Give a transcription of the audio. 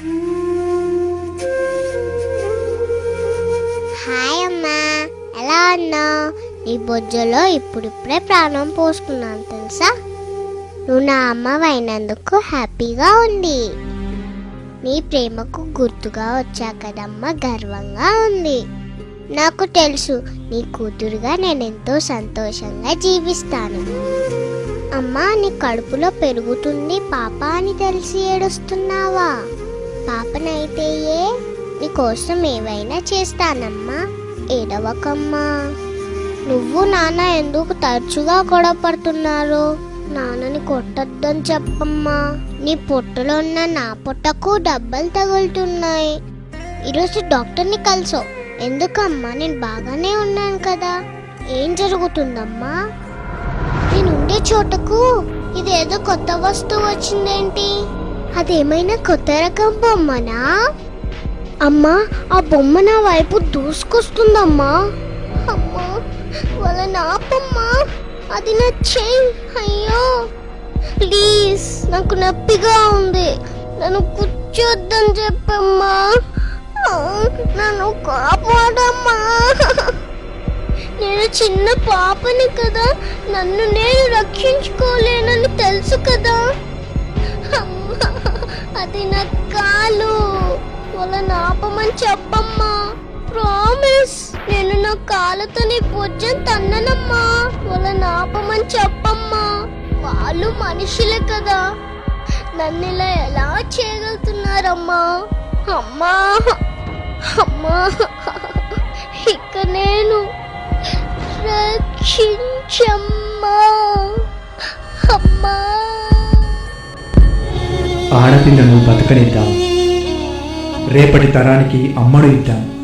Hi అమ్మా ఎలా ఉన్నావు? నీ బొజ్జలో ఇప్పుడిప్పుడే ప్రాణం పోసుకున్నాను తెలుసా? నువ్వు నా అమ్మవైనందుకు హ్యాపీగా ఉంది నీ ప్రేమకు గుర్తుగా వచ్చా కదమ్మా గర్వంగా ఉంది నాకు తెలుసు నీ కూతురుగా నేను ఎంతో సంతోషంగా జీవిస్తాను. అమ్మా నీ కడుపులో పెరుగుతుంది పాప అని తెలిసి ఏడుస్తున్నావా? పాపనైతే ఏ నీకోసం ఏవైనా చేస్తానమ్మా. ఏడవకమ్మా. నువ్వు నాన్న ఎందుకు తరచుగా గొడవ పడుతున్నారు నాన్నని కొట్టొద్దని చెప్పమ్మా. నీ పొట్టలో ఉన్న నా పొట్టకు డబ్బలు తగులుతున్నాయి. ఈరోజు డాక్టర్ని కలిసావు ఎందుకమ్మా? నేను బాగానే ఉన్నాను కదా. ఏం జరుగుతుందమ్మా? నేను ఉండే చోటకు ఇదేదో కొత్త వస్తువు వచ్చిందేంటి? అదేమైనా కొత్త రకం బొమ్మనా? అమ్మా ఆ బొమ్మ నా వైపు దూసుకొస్తుందమ్మా. అమ్మా వాళ్ళ నాపమ్మా అది నా చెయ్యి. అయ్యో ప్లీజ్ నాకు నొప్పిగా ఉంది. నన్ను కూర్చోద్దని చెప్పమ్మా. నన్ను కాపాడమ్మా. నేను చిన్న పాపని కదా నన్ను నేను రక్షించుకోలేనని తెలుసు కదా. అది నా కాలు. వాళ్ళని ఆపమని చెప్పమ్మా. ప్రామిస్ నేను నా కాళ్ళతో నీ భుజం తన్ననమ్మా. వాళ్ళని ఆపమని చెప్పమ్మా. వాళ్ళు మనుషులే కదా. నన్ను ఇలా ఎలా చేయగలుగుతున్నారమ్మా? అమ్మా. అమ్మా. ఇక నేను రక్షించమ్మా. అమ్మా. ఆడపిల్లను బతకనిద్దాం. రేపటి తరానికి అమ్మడు ఇద్దాం.